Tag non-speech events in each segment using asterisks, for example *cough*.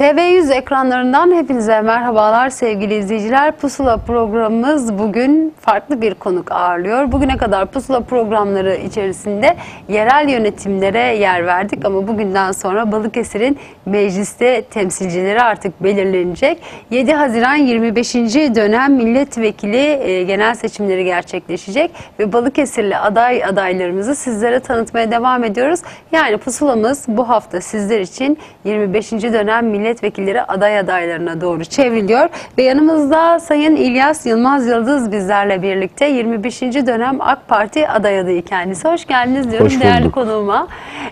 TV100 ekranlarından hepinize merhabalar sevgili izleyiciler. Pusula programımız bugün farklı bir konuk ağırlıyor. Bugüne kadar Pusula programları içerisinde yerel yönetimlere yer verdik ama bugünden sonra Balıkesir'in mecliste temsilcileri artık belirlenecek. 7 Haziran 25. dönem milletvekili e, genel seçimleri gerçekleşecek ve Balıkesirli aday adaylarımızı sizlere tanıtmaya devam ediyoruz. Yani pusulamız bu hafta sizler için 25. dönem milletvekilleri aday adaylarına doğru çevriliyor ve yanımızda Sayın İlyas Yılmaz Yıldız bizlerle birlikte 25. dönem AK Parti aday adayı kendisi. Hoş geldiniz diyorum Hoş değerli konuğuma.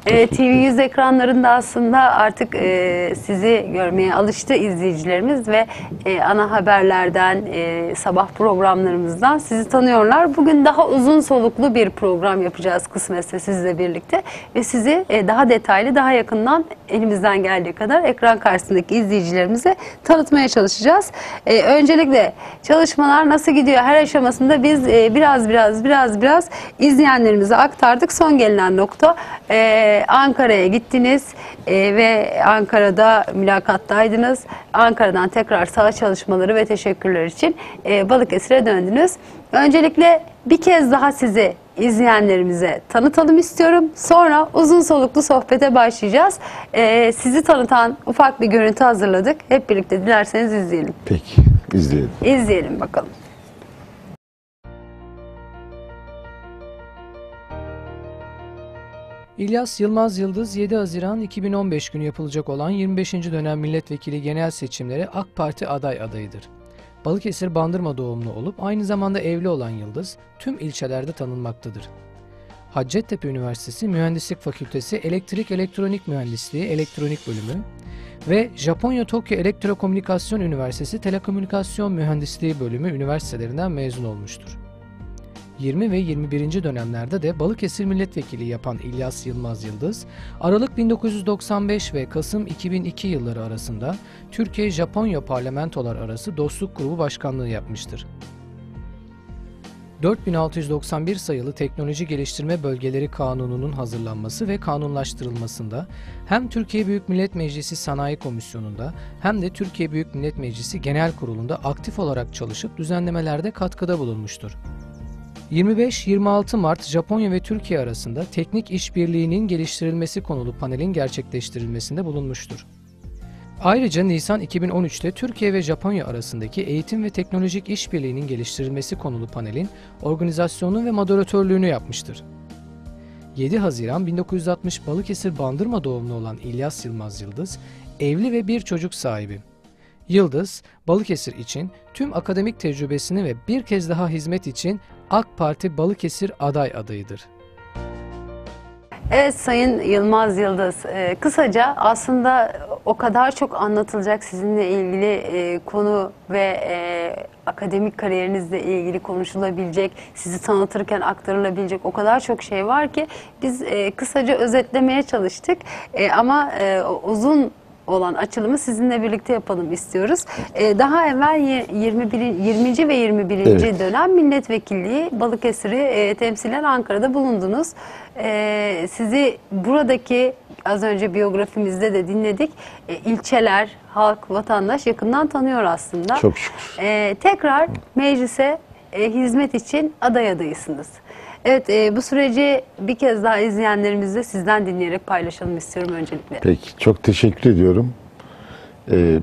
Ee, TV100 ekranlarında aslında artık e, sizi görmeye alıştı izleyicilerimiz ve e, ana haberlerden, e, sabah programlarımızdan sizi tanıyorlar. Bugün daha uzun soluklu bir program yapacağız kısmetse sizle birlikte ve sizi e, daha detaylı, daha yakından elimizden geldiği kadar ekran karşısındaki izleyicilerimize tanıtmaya çalışacağız. E, öncelikle çalışmalar nasıl gidiyor her aşamasında biz e, biraz biraz biraz biraz izleyenlerimize aktardık. Son gelinen nokta e, Ankara'ya gittiniz e, ve Ankara'da mülakattaydınız. Ankara'dan tekrar saha çalışmaları ve teşekkürler için e, Balıkesir'e döndünüz. Öncelikle bir kez daha sizi izleyenlerimize tanıtalım istiyorum. Sonra uzun soluklu sohbete başlayacağız. E, sizi tanıtan ufak bir görüntü hazırladık. Hep birlikte dilerseniz izleyelim. Peki, izleyelim. İzleyelim bakalım. İlyas Yılmaz Yıldız 7 Haziran 2015 günü yapılacak olan 25. dönem milletvekili genel seçimlere AK Parti aday adayıdır. Balıkesir Bandırma doğumlu olup aynı zamanda evli olan Yıldız tüm ilçelerde tanınmaktadır. Hacettepe Üniversitesi Mühendislik Fakültesi Elektrik Elektronik Mühendisliği Elektronik Bölümü ve Japonya Tokyo Elektrokomünikasyon Üniversitesi Telekomünikasyon Mühendisliği Bölümü üniversitelerinden mezun olmuştur. 20 ve 21. dönemlerde de Balıkesir milletvekili yapan İlyas Yılmaz Yıldız, Aralık 1995 ve Kasım 2002 yılları arasında Türkiye-Japonya parlamentolar arası dostluk grubu başkanlığı yapmıştır. 4691 sayılı Teknoloji Geliştirme Bölgeleri Kanunu'nun hazırlanması ve kanunlaştırılmasında hem Türkiye Büyük Millet Meclisi Sanayi Komisyonu'nda hem de Türkiye Büyük Millet Meclisi Genel Kurulu'nda aktif olarak çalışıp düzenlemelerde katkıda bulunmuştur. 25-26 Mart Japonya ve Türkiye arasında teknik işbirliğinin geliştirilmesi konulu panelin gerçekleştirilmesinde bulunmuştur. Ayrıca Nisan 2013'te Türkiye ve Japonya arasındaki eğitim ve teknolojik işbirliğinin geliştirilmesi konulu panelin organizasyonu ve moderatörlüğünü yapmıştır. 7 Haziran 1960 Balıkesir Bandırma doğumlu olan İlyas Yılmaz Yıldız, evli ve bir çocuk sahibi. Yıldız, Balıkesir için tüm akademik tecrübesini ve bir kez daha hizmet için AK Parti Balıkesir aday adayıdır. Evet Sayın Yılmaz Yıldız, e, kısaca aslında o kadar çok anlatılacak sizinle ilgili e, konu ve e, akademik kariyerinizle ilgili konuşulabilecek, sizi tanıtırken aktarılabilecek o kadar çok şey var ki biz e, kısaca özetlemeye çalıştık E, ama e, uzun olan açılımı sizinle birlikte yapalım istiyoruz. Ee, daha evvel ye- 21. 20. ve 21. Evet. dönem milletvekilliği Balıkesir'i e, temsilen Ankara'da bulundunuz. Ee, sizi buradaki az önce biyografimizde de dinledik. E, ilçeler, halk, vatandaş yakından tanıyor aslında. Çok şükür. Ee, tekrar meclise e, hizmet için aday adayısınız. Evet, e, bu süreci bir kez daha izleyenlerimizle sizden dinleyerek paylaşalım istiyorum öncelikle. Peki, çok teşekkür ediyorum. Ee,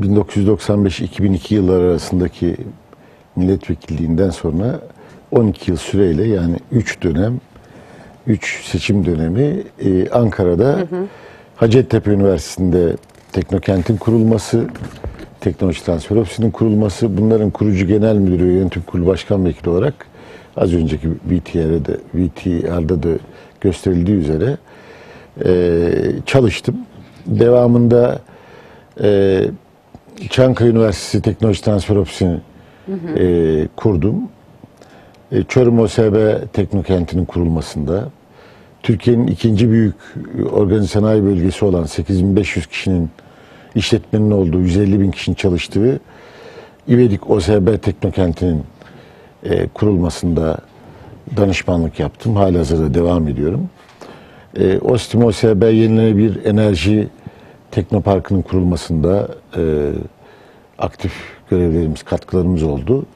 1995-2002 yılları arasındaki milletvekilliğinden sonra 12 yıl süreyle yani 3 dönem, 3 seçim dönemi e, Ankara'da Hacettepe Üniversitesi'nde Teknokent'in kurulması, Teknoloji Transfer Ofisi'nin kurulması, bunların kurucu genel müdürü ve yönetim kurulu başkan vekili olarak az önceki VTR'de de, VTR'da da gösterildiği üzere e, çalıştım. Devamında e, Çankaya Üniversitesi Teknoloji Transfer Ofisi'ni e, kurdum. E, Çorum OSB Teknokent'inin kurulmasında, Türkiye'nin ikinci büyük organize sanayi bölgesi olan 8500 kişinin işletmenin olduğu, 150 bin kişinin çalıştığı İvedik OSB Teknokent'inin e, kurulmasında danışmanlık yaptım. Halihazırda devam ediyorum. E, OSTİM OSB yenilenebilir enerji Teknoparkı'nın kurulmasında e, aktif görevlerimiz, katkılarımız oldu.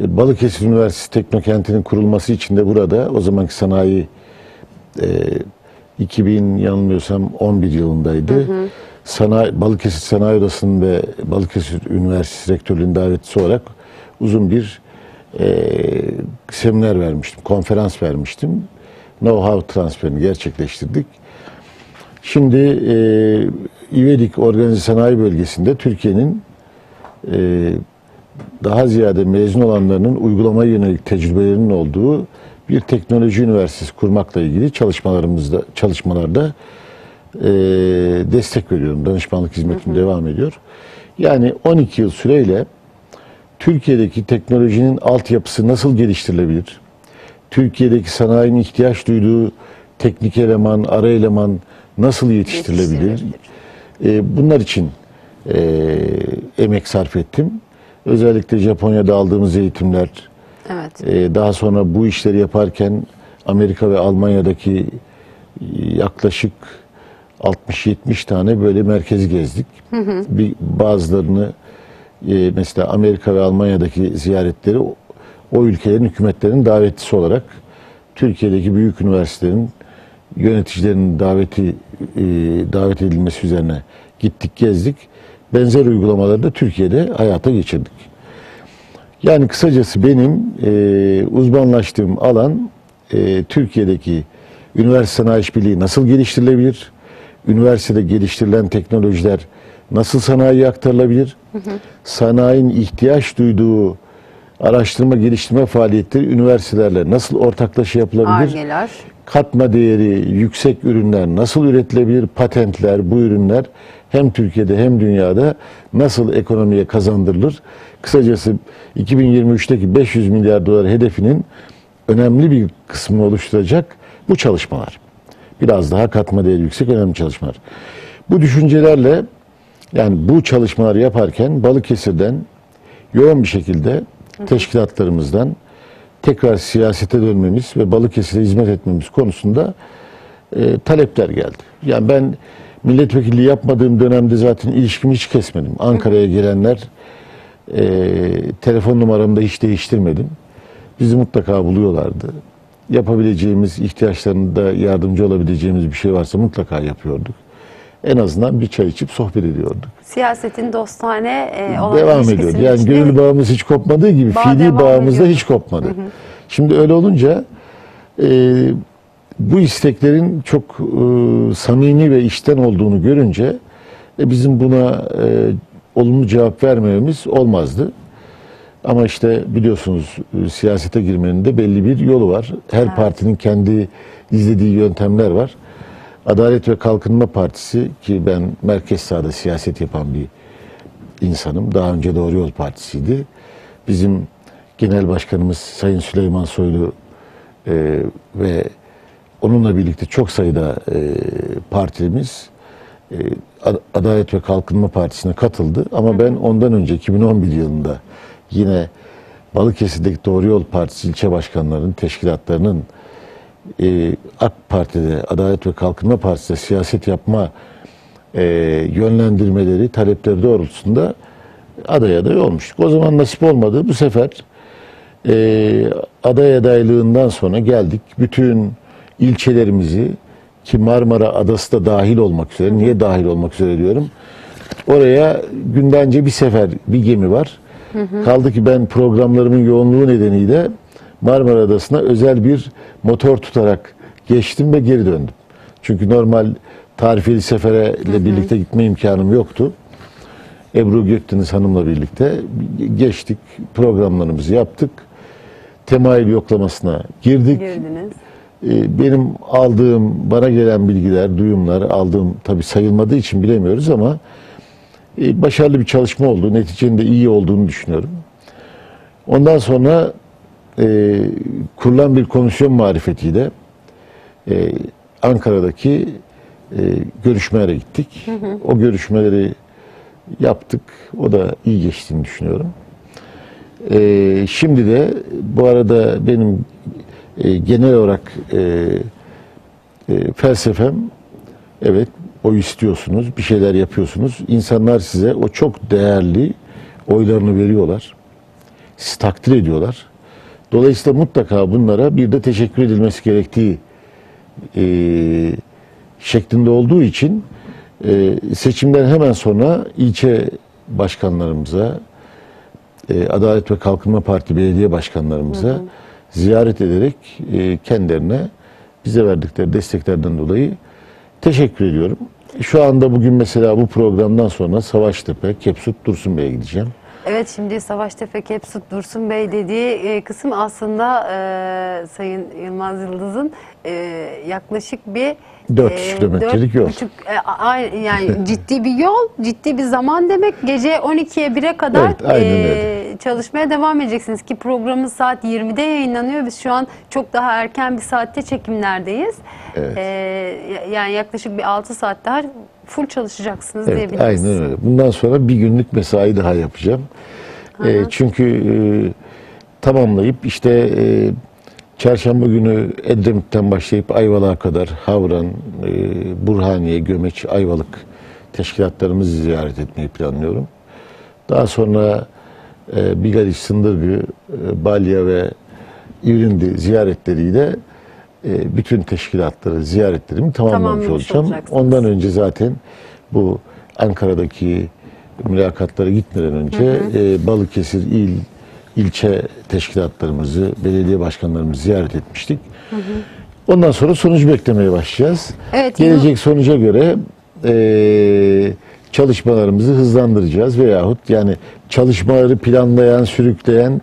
E, Balıkesir Üniversitesi Teknokenti'nin kurulması için de burada o zamanki sanayi e, 2000 yanılmıyorsam 11 yılındaydı. Sanayi, Balıkesir Sanayi Odası'nın ve Balıkesir Üniversitesi Rektörlüğü'nün davetlisi olarak uzun bir e, seminer vermiştim, konferans vermiştim. Know-how transferini gerçekleştirdik. Şimdi e, İvedik Organize Sanayi Bölgesi'nde Türkiye'nin e, daha ziyade mezun olanlarının uygulamaya yönelik tecrübelerinin olduğu bir teknoloji üniversitesi kurmakla ilgili çalışmalarımızda çalışmalarda e, destek veriyorum. Danışmanlık hizmetim devam ediyor. Yani 12 yıl süreyle Türkiye'deki teknolojinin altyapısı nasıl geliştirilebilir? Türkiye'deki sanayinin ihtiyaç duyduğu teknik eleman, ara eleman nasıl yetiştirilebilir? Yetiştirilebilir. E, bunlar için e, emek sarf ettim. Özellikle Japonya'da aldığımız eğitimler, Evet. e, daha sonra bu işleri yaparken Amerika ve Almanya'daki e, yaklaşık 60-70 tane böyle merkezi gezdik. Bir bazılarını e, mesela Amerika ve Almanya'daki ziyaretleri o, ülkelerin hükümetlerinin davetlisi olarak Türkiye'deki büyük üniversitelerin yöneticilerinin daveti e, davet edilmesi üzerine gittik gezdik. Benzer uygulamaları da Türkiye'de hayata geçirdik. Yani kısacası benim e, uzmanlaştığım alan e, Türkiye'deki üniversite sanayi işbirliği nasıl geliştirilebilir? Üniversitede geliştirilen teknolojiler nasıl sanayiye aktarılabilir? Sanayinin ihtiyaç duyduğu araştırma geliştirme faaliyetleri üniversitelerle nasıl ortaklaşa yapılabilir? Argeler. katma değeri yüksek ürünler nasıl üretilebilir? Patentler, bu ürünler hem Türkiye'de hem dünyada nasıl ekonomiye kazandırılır? Kısacası 2023'teki 500 milyar dolar hedefinin önemli bir kısmını oluşturacak bu çalışmalar. Biraz daha katma değeri yüksek önemli çalışmalar. Bu düşüncelerle yani bu çalışmaları yaparken Balıkesir'den yoğun bir şekilde teşkilatlarımızdan tekrar siyasete dönmemiz ve Balıkesir'e hizmet etmemiz konusunda e, talepler geldi. Yani ben milletvekilliği yapmadığım dönemde zaten ilişkimi hiç kesmedim. Ankara'ya gelenler e, telefon numaramı da hiç değiştirmedim. Bizi mutlaka buluyorlardı. Yapabileceğimiz, ihtiyaçlarında yardımcı olabileceğimiz bir şey varsa mutlaka yapıyorduk. En azından bir çay içip sohbet ediyorduk. Siyasetin dostane e, olan devam ilişkisinin ediyor. Yani gönül bağımız hiç kopmadığı gibi Bağ fiili bağımız da hiç kopmadı. Şimdi öyle olunca e, bu isteklerin çok e, samimi ve içten olduğunu görünce e, bizim buna e, olumlu cevap vermememiz olmazdı. Ama işte biliyorsunuz e, siyasete girmenin de belli bir yolu var. Her partinin kendi izlediği yöntemler var. Adalet ve Kalkınma Partisi ki ben merkez sağda siyaset yapan bir insanım. Daha önce Doğru Yol Partisi'ydi. Bizim Genel Başkanımız Sayın Süleyman Soylu e, ve onunla birlikte çok sayıda e, partimiz e, Ad- Adalet ve Kalkınma Partisi'ne katıldı. Ama ben ondan önce 2011 yılında yine Balıkesir'deki Doğru Yol Partisi ilçe başkanlarının, teşkilatlarının e, AK Parti'de, Adalet ve Kalkınma Partisi'de siyaset yapma e, yönlendirmeleri, talepleri doğrultusunda aday aday olmuştuk. O zaman nasip olmadı. Bu sefer e, aday adaylığından sonra geldik. Bütün ilçelerimizi ki Marmara Adası da dahil olmak üzere, niye dahil olmak üzere diyorum. Oraya gündence bir sefer bir gemi var. Kaldı ki ben programlarımın yoğunluğu nedeniyle Marmara Adası'na özel bir motor tutarak geçtim ve geri döndüm. Çünkü normal tarifeli sefere ile birlikte gitme imkanım yoktu. Ebru Gökdeniz Hanım'la birlikte geçtik, programlarımızı yaptık. Temayül yoklamasına girdik. girdiniz. Ee, Benim aldığım, bana gelen bilgiler, duyumlar, aldığım tabii sayılmadığı için bilemiyoruz ama e, başarılı bir çalışma oldu. Neticenin de iyi olduğunu düşünüyorum. Ondan sonra e, kurulan bir komisyon marifetiyle e, Ankara'daki e, görüşmelere gittik. O görüşmeleri yaptık. O da iyi geçtiğini düşünüyorum. E, şimdi de bu arada benim e, genel olarak e, e, felsefem evet oy istiyorsunuz, bir şeyler yapıyorsunuz. İnsanlar size o çok değerli oylarını veriyorlar. Sizi takdir ediyorlar. Dolayısıyla mutlaka bunlara bir de teşekkür edilmesi gerektiği e, şeklinde olduğu için e, seçimden hemen sonra ilçe başkanlarımıza, e, Adalet ve Kalkınma Parti belediye başkanlarımıza ziyaret ederek e, kendilerine bize verdikleri desteklerden dolayı teşekkür ediyorum. Şu anda bugün mesela bu programdan sonra Savaştepe, Kepsut, Dursun Bey'e gideceğim. Evet şimdi Savaştepe Kepsut Dursun Bey dediği e, kısım aslında e, Sayın Yılmaz Yıldız'ın e, yaklaşık bir 400 kilometrelik yol. buçuk, e, a- yani *laughs* ciddi bir yol, ciddi bir zaman demek. Gece 12'ye 1'e kadar Evet, aynen e, öyle. Çalışmaya devam edeceksiniz ki programımız saat 20'de yayınlanıyor. Biz şu an çok daha erken bir saatte çekimlerdeyiz. Evet. E, yani yaklaşık bir 6 saat daha full çalışacaksınız Evet, diyebiliriz. aynen öyle. Bundan sonra bir günlük mesai daha yapacağım. E, çünkü e, tamamlayıp işte e, çarşamba günü Edremit'ten başlayıp Ayvalık'a kadar Havran, e, Burhaniye, Gömeç, Ayvalık teşkilatlarımızı ziyaret etmeyi planlıyorum. Daha sonra e, Bigaliş, Sındırgı, e, Balya ve İvrindi ziyaretleriyle e, bütün teşkilatları, ziyaretlerimi tamamlamış Tamamlamış olacağım. olacaksınız. Ondan önce zaten bu Ankara'daki mülakatlara gitmeden önce e, Balıkesir il, ilçe teşkilatlarımızı, belediye başkanlarımızı ziyaret etmiştik. Ondan sonra sonuç beklemeye başlayacağız. Evet, Gelecek sonuca göre e, çalışmalarımızı hızlandıracağız veyahut yani çalışmaları planlayan, sürükleyen,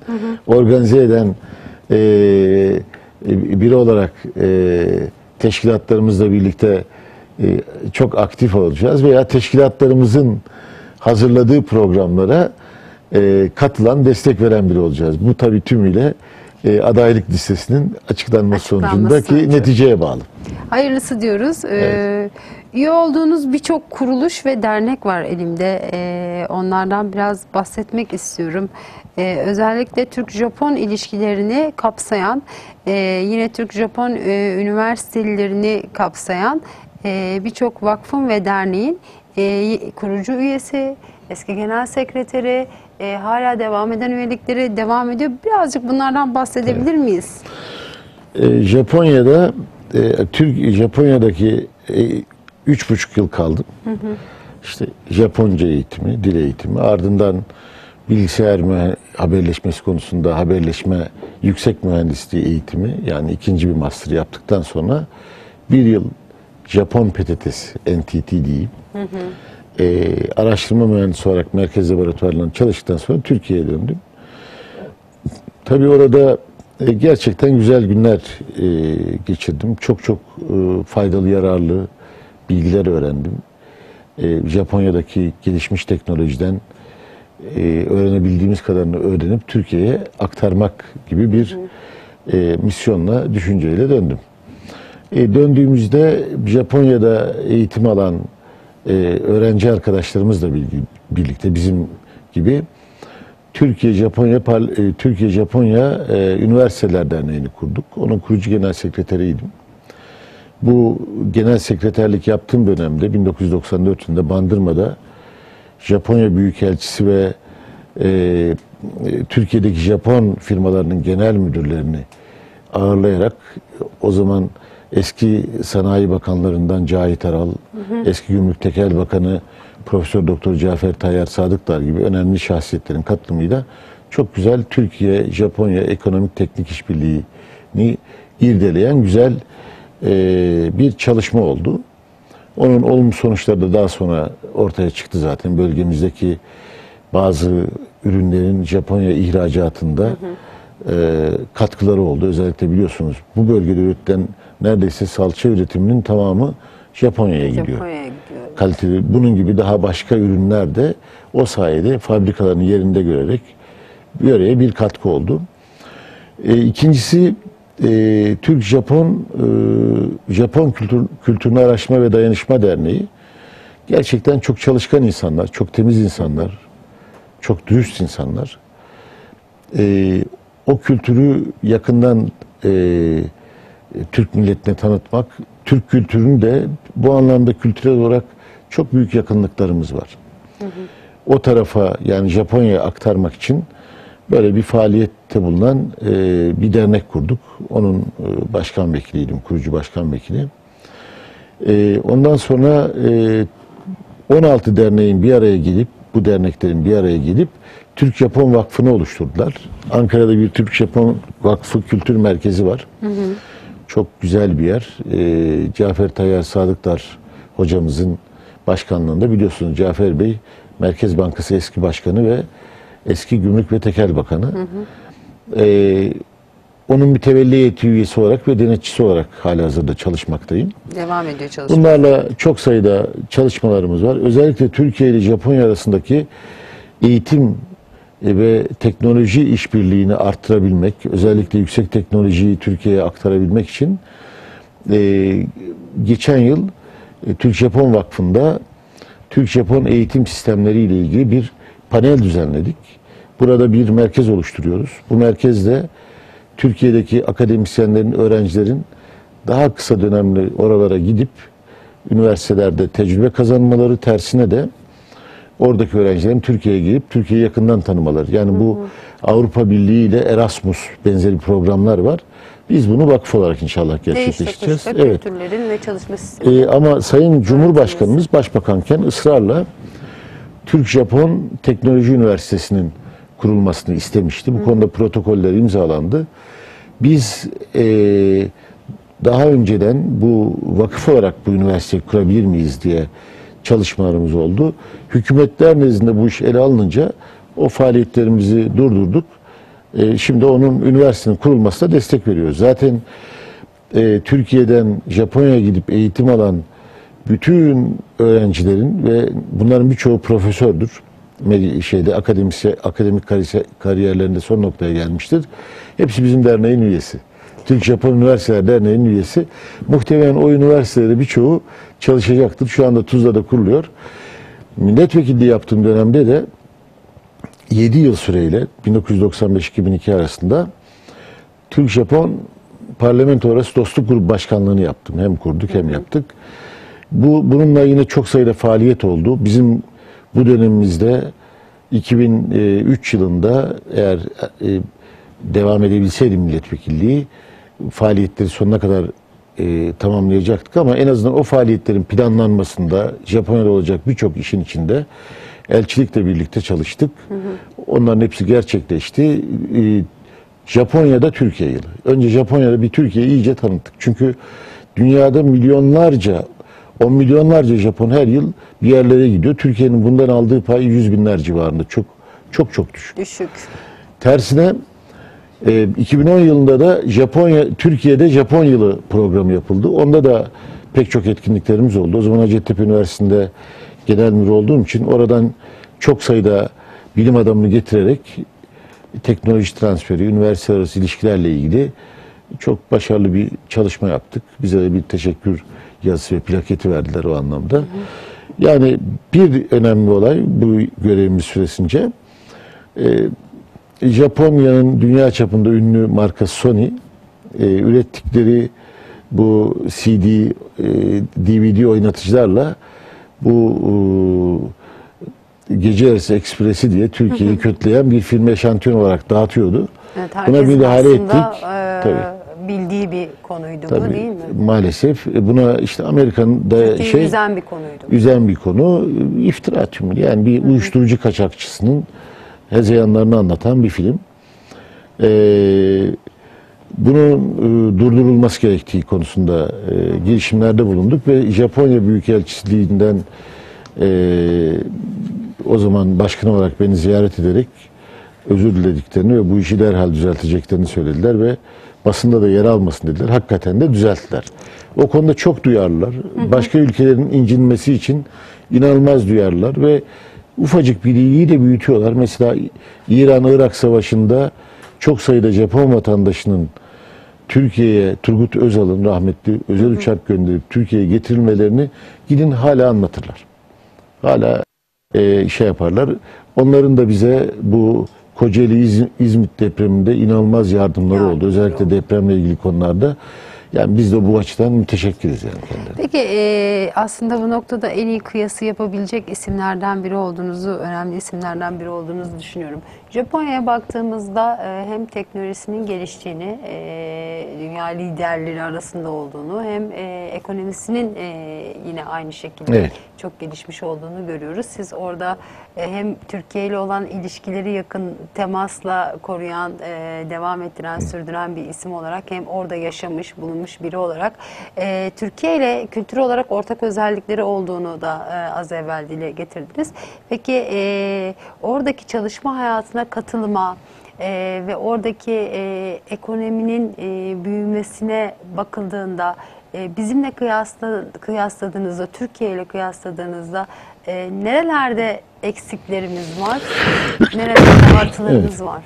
organize eden e, biri olarak e, teşkilatlarımızla birlikte e, çok aktif olacağız veya teşkilatlarımızın hazırladığı programlara e, katılan, destek veren biri olacağız. Bu tabii tümüyle e, adaylık listesinin açıklanması, Açıklanması sonucundaki sonucu. neticeye bağlı. Hayırlısı diyoruz. Ee, üye olduğunuz birçok kuruluş ve dernek var elimde. Ee, onlardan biraz bahsetmek istiyorum. Ee, özellikle Türk-Japon ilişkilerini kapsayan, e, yine Türk-Japon e, üniversitelerini kapsayan e, birçok vakfın ve derneğin e, kurucu üyesi, eski genel sekreteri, e, hala devam eden üyelikleri devam ediyor. Birazcık bunlardan bahsedebilir miyiz? E, Japonya'da e, Türk Japonya'daki e, üç buçuk yıl kaldım. İşte Japonca eğitimi, dil eğitimi, ardından bilgisayar haberleşmesi konusunda haberleşme yüksek mühendisliği eğitimi yani ikinci bir master yaptıktan sonra bir yıl Japon PTT'si, NTT diyeyim. E, araştırma mühendisi olarak merkez laboratuvarlarında çalıştıktan sonra Türkiye'ye döndüm. Tabii orada e, gerçekten güzel günler e, geçirdim. Çok çok e, faydalı, yararlı bilgiler öğrendim. E, Japonya'daki gelişmiş teknolojiden e, öğrenebildiğimiz kadarını öğrenip Türkiye'ye aktarmak gibi bir e, misyonla, düşünceyle döndüm. E, döndüğümüzde Japonya'da eğitim alan e, öğrenci arkadaşlarımızla birlikte bizim gibi Türkiye Japonya e, Türkiye Japonya e, Üniversiteler Derneği'ni kurduk. Onun kurucu genel sekreteriydim. Bu genel sekreterlik yaptığım dönemde 1994 yılında Bandırma'da Japonya Büyükelçisi ve e, e, Türkiye'deki Japon firmalarının genel müdürlerini ağırlayarak o zaman eski sanayi bakanlarından Cahit Aral, eski Gümrük Tekel Bakanı Profesör Doktor Cafer Tayyar Sadıklar gibi önemli şahsiyetlerin katılımıyla çok güzel Türkiye-Japonya ekonomik teknik işbirliğini irdeleyen güzel e, bir çalışma oldu. Onun olumlu sonuçları da daha sonra ortaya çıktı zaten. Bölgemizdeki bazı ürünlerin Japonya ihracatında e, katkıları oldu. Özellikle biliyorsunuz bu bölgede üretilen neredeyse salça üretiminin tamamı Japonya'ya gidiyor. Japonya'ya gidiyor. Kaliteli bunun gibi daha başka ürünler de o sayede fabrikalarını yerinde görerek araya bir katkı oldu. E, ikincisi e, Türk-Japon e, Japon kültür, Kültürünü Araştırma ve Dayanışma Derneği gerçekten çok çalışkan insanlar, çok temiz insanlar, çok dürüst insanlar. E, o kültürü yakından e, Türk milletine tanıtmak, Türk kültürünü de bu anlamda kültürel olarak çok büyük yakınlıklarımız var. O tarafa yani Japonya'ya aktarmak için böyle bir faaliyette bulunan e, bir dernek kurduk. Onun e, başkan vekiliydim, kurucu başkan vekili. E, ondan sonra e, 16 derneğin bir araya gelip, bu derneklerin bir araya gelip Türk-Japon Vakfı'nı oluşturdular. Ankara'da bir Türk-Japon Vakfı Kültür Merkezi var. Çok güzel bir yer. E, Cafer Tayyar Sadıktar hocamızın başkanlığında biliyorsunuz Cafer Bey Merkez Bankası eski başkanı ve eski Gümrük ve Tekel Bakanı. E, onun mütevelli heyeti üyesi olarak ve denetçisi olarak halihazırda çalışmaktayım. Devam ediyor çalışma. Bunlarla çok sayıda çalışmalarımız var. Özellikle Türkiye ile Japonya arasındaki eğitim ve teknoloji işbirliğini arttırabilmek, özellikle yüksek teknolojiyi Türkiye'ye aktarabilmek için e, geçen yıl e, Türk-Japon Vakfı'nda Türk-Japon eğitim sistemleri ile ilgili bir panel düzenledik. Burada bir merkez oluşturuyoruz. Bu merkezde Türkiye'deki akademisyenlerin, öğrencilerin daha kısa dönemli oralara gidip üniversitelerde tecrübe kazanmaları tersine de oradaki öğrencilerin Türkiye'ye gelip Türkiye'yi yakından tanımaları. Yani bu Avrupa Birliği ile Erasmus benzeri programlar var. Biz bunu vakıf olarak inşallah gerçekleştireceğiz. Evet. kültürlerin ve çalışma sistemi. Ee, ama Sayın Cumhurbaşkanımız başbakanken ısrarla Türk-Japon Teknoloji Üniversitesi'nin kurulmasını istemişti. Bu konuda protokoller imzalandı. Biz eee, daha önceden bu vakıf olarak bu üniversiteyi kurabilir miyiz diye çalışmalarımız oldu. Hükümetler nezdinde bu iş ele alınınca o faaliyetlerimizi durdurduk. Eee, şimdi onun üniversitenin kurulmasına destek veriyoruz. Zaten e, Türkiye'den Japonya'ya gidip eğitim alan bütün öğrencilerin ve bunların birçoğu profesördür. Şeyde akademisye, akademik kari- kariyerlerinde son noktaya gelmiştir. Hepsi bizim derneğin üyesi. Türk-Japon Üniversiteler Derneği'nin üyesi. Muhtemelen o üniversitelerde birçoğu çalışacaktır. Şu anda Tuzla'da kuruluyor. Milletvekilliği yaptığım dönemde de 7 yıl süreyle 1995-2002 arasında Türk-Japon Parlamento arası dostluk grubu başkanlığını yaptım. Hem kurduk hem yaptık. Bu bununla yine çok sayıda faaliyet oldu. Bizim bu dönemimizde 2003 yılında eğer e, devam edebilseydi milletvekilliği faaliyetleri sonuna kadar e, tamamlayacaktık ama en azından o faaliyetlerin planlanmasında Japonya'da olacak birçok işin içinde elçilikle birlikte çalıştık. Onların hepsi gerçekleşti. E, Japonya'da Türkiye yılı. Önce Japonya'da bir Türkiye'yi iyice tanıttık. Çünkü dünyada milyonlarca, on milyonlarca Japon her yıl bir yerlere gidiyor. Türkiye'nin bundan aldığı pay yüz binler civarında. Çok çok çok düşük. Düşük. Tersine e, 2010 yılında da Japonya Türkiye'de Japon yılı programı yapıldı. Onda da pek çok etkinliklerimiz oldu. O zaman Hacettepe Üniversitesi'nde genel müdür olduğum için oradan çok sayıda bilim adamını getirerek teknoloji transferi, üniversite arası ilişkilerle ilgili çok başarılı bir çalışma yaptık. Bize de bir teşekkür yazısı ve plaketi verdiler o anlamda. Yani bir önemli olay bu görevimiz süresince Japonya'nın dünya çapında ünlü markası Sony e, ürettikleri bu CD, e, DVD oynatıcılarla bu e, Gece Yarısı Ekspresi diye Türkiye'yi kötüleyen bir film şantiyon olarak dağıtıyordu. Evet, Buna müdahale ettik. e, Tabii. Bildiği bir konuydu bu Tabii, değil mi? Maalesef E, buna işte Amerika'nın da Türkiye'yi şey üzen bir konuydu. üzen bir konu. iftira tümü. Yani bir uyuşturucu kaçakçısının hezeyanlarını anlatan bir film. Ee, bunun e, durdurulması gerektiği konusunda e, girişimlerde bulunduk ve Japonya Büyükelçiliğinden e, o zaman başkan olarak beni ziyaret ederek özür dilediklerini ve bu işi derhal düzelteceklerini söylediler ve basında da yer almasın dediler. Hakikaten de düzelttiler. O konuda çok duyarlılar. Başka ülkelerin incinmesi için inanılmaz duyarlılar ve ufacık bir iyiliği de büyütüyorlar. Mesela İran-Irak Savaşı'nda çok sayıda Japon vatandaşının Türkiye'ye Turgut Özal'ın rahmetli özel uçak gönderip Türkiye'ye getirilmelerini gidin hala anlatırlar. Hala e, şey yaparlar. Onların da bize bu Kocaeli İz- İzmit depreminde inanılmaz yardımları oldu. Özellikle depremle ilgili konularda. Yani biz de bu açıdan müteşekkiriz yani kendilerine. Peki e, aslında bu noktada en iyi kıyası yapabilecek isimlerden biri olduğunuzu, önemli isimlerden biri olduğunuzu düşünüyorum. Japonya'ya baktığımızda e, hem teknolojisinin geliştiğini, e, dünya liderleri arasında olduğunu hem e, ekonomisinin yine aynı şekilde Evet. çok gelişmiş olduğunu görüyoruz. Siz orada hem Türkiye ile olan ilişkileri yakın temasla koruyan, devam ettiren, sürdüren bir isim olarak hem orada yaşamış, bulunmuş biri olarak Türkiye ile kültür olarak ortak özellikleri olduğunu da az evvel dile getirdiniz. Peki oradaki çalışma hayatına katılıma, ee, ve oradaki e, ekonominin e, büyümesine bakıldığında e, bizimle kıyasla, kıyasladığınızda, Türkiye ile kıyasladığınızda e, nerelerde eksiklerimiz var, nerelerde artılarımız var?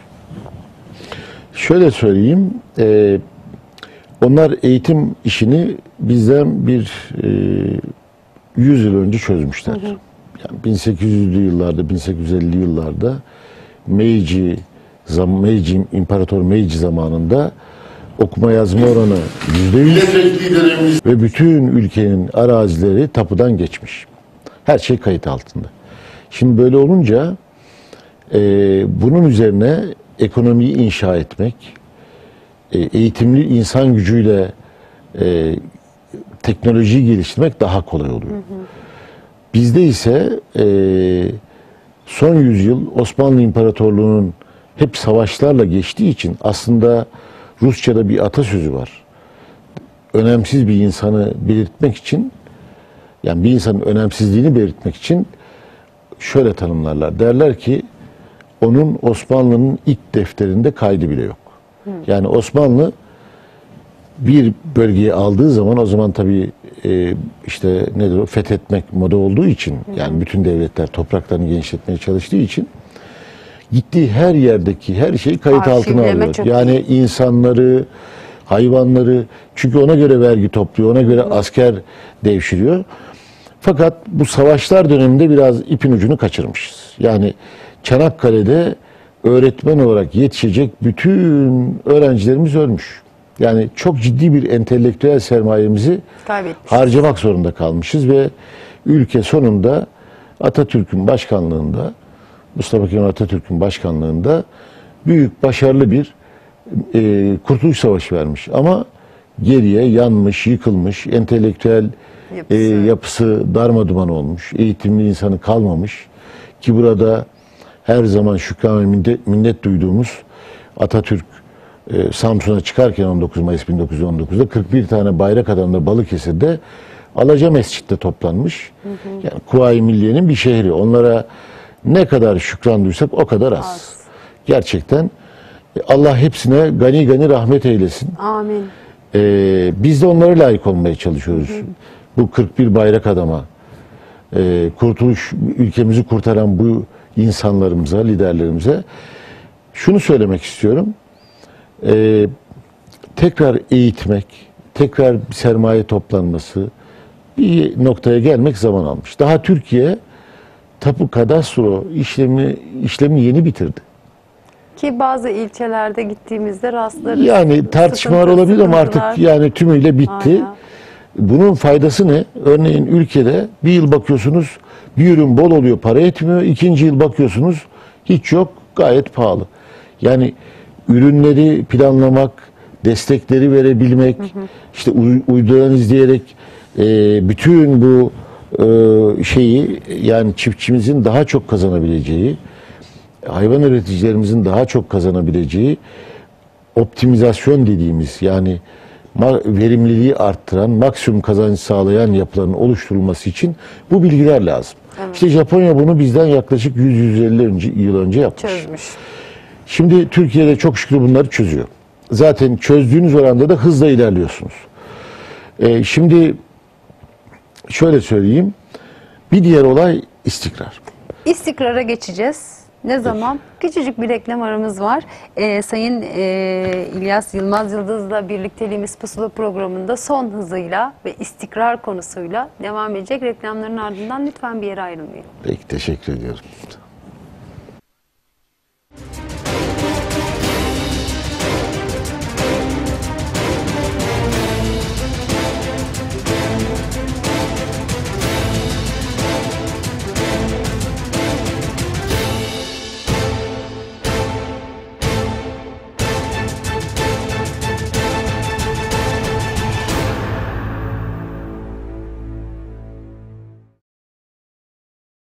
Şöyle söyleyeyim, e, onlar eğitim işini bizden bir e, 100 yıl önce çözmüşler. Yani 1800'lü yıllarda, 1850'li yıllarda Meiji, zam, Meiji İmparator Meiji zamanında okuma yazma oranı %100 ve bütün ülkenin arazileri tapudan geçmiş. Her şey kayıt altında. Şimdi böyle olunca e, bunun üzerine ekonomiyi inşa etmek, e, eğitimli insan gücüyle e, teknolojiyi geliştirmek daha kolay oluyor. Bizde ise e, son yüzyıl Osmanlı İmparatorluğu'nun hep savaşlarla geçtiği için aslında Rusça'da bir atasözü var. Önemsiz bir insanı belirtmek için yani bir insanın önemsizliğini belirtmek için şöyle tanımlarlar. Derler ki onun Osmanlı'nın ilk defterinde kaydı bile yok. Yani Osmanlı bir bölgeyi aldığı zaman o zaman tabii e, işte nedir o fethetmek moda olduğu için yani bütün devletler topraklarını genişletmeye çalıştığı için gittiği her yerdeki her şeyi kayıt altına Arşivleme alıyor. çok Yani insanları, hayvanları çünkü ona göre vergi topluyor, ona göre asker devşiriyor. Fakat bu savaşlar döneminde biraz ipin ucunu kaçırmışız. Yani Çanakkale'de öğretmen olarak yetişecek bütün öğrencilerimiz ölmüş. Yani çok ciddi bir entelektüel sermayemizi harcamak zorunda kalmışız ve ülke sonunda Atatürk'ün başkanlığında Mustafa Kemal Atatürk'ün başkanlığında büyük başarılı bir e, kurtuluş savaşı vermiş. Ama geriye yanmış, yıkılmış, entelektüel Yapısı. e, yapısı darmaduman olmuş, eğitimli insanı kalmamış ki burada her zaman şükran ve minnet, minnet duyduğumuz Atatürk e, Samsun'a çıkarken 19 Mayıs 1919'da 41 tane bayrak adamla Balıkesir'de Alaca Mescid'de toplanmış. Yani Kuvayi Milliye'nin bir şehri. Onlara ne kadar şükran duysak o kadar az. Az. Gerçekten e, Allah hepsine gani gani rahmet eylesin. Amin. Ee, biz de onlara layık olmaya çalışıyoruz. Bu 41 bayrak adama, e, kurtuluş, ülkemizi kurtaran bu insanlarımıza, liderlerimize şunu söylemek istiyorum. Ee, tekrar eğitmek, tekrar bir sermaye toplanması, bir noktaya gelmek zaman almış. Daha Türkiye tapu kadastro işlemi işlemini yeni bitirdi. Ki bazı ilçelerde gittiğimizde rastlarız. Yani tartışmalar olabilir ama artık yani tümüyle bitti. Aynen. Bunun faydası ne? Örneğin ülkede bir yıl bakıyorsunuz bir ürün bol oluyor para etmiyor. İkinci yıl bakıyorsunuz hiç yok gayet pahalı. Yani ürünleri planlamak, destekleri verebilmek, işte uy- uyduran izleyerek e, bütün bu e, şeyi yani çiftçimizin daha çok kazanabileceği, hayvan üreticilerimizin daha çok kazanabileceği optimizasyon dediğimiz yani verimliliği arttıran, maksimum kazanç sağlayan yapıların oluşturulması için bu bilgiler lazım. İşte Japonya bunu bizden yaklaşık 100-150 önce, yıl önce yapmış. Çözmüş. Şimdi Türkiye'de çok şükür bunları çözüyor. Zaten çözdüğünüz oranda da hızla ilerliyorsunuz. Ee, şimdi şöyle söyleyeyim. Bir diğer olay istikrar. İstikrara geçeceğiz. Ne zaman? Küçücük bir reklam aramız var. Ee, Sayın e, İlyas Yılmaz Yıldız'la birlikteliğimiz Pusula programında son hızıyla ve istikrar konusuyla devam edecek. Reklamların ardından lütfen bir yere ayrılmayın. Peki teşekkür ediyorum.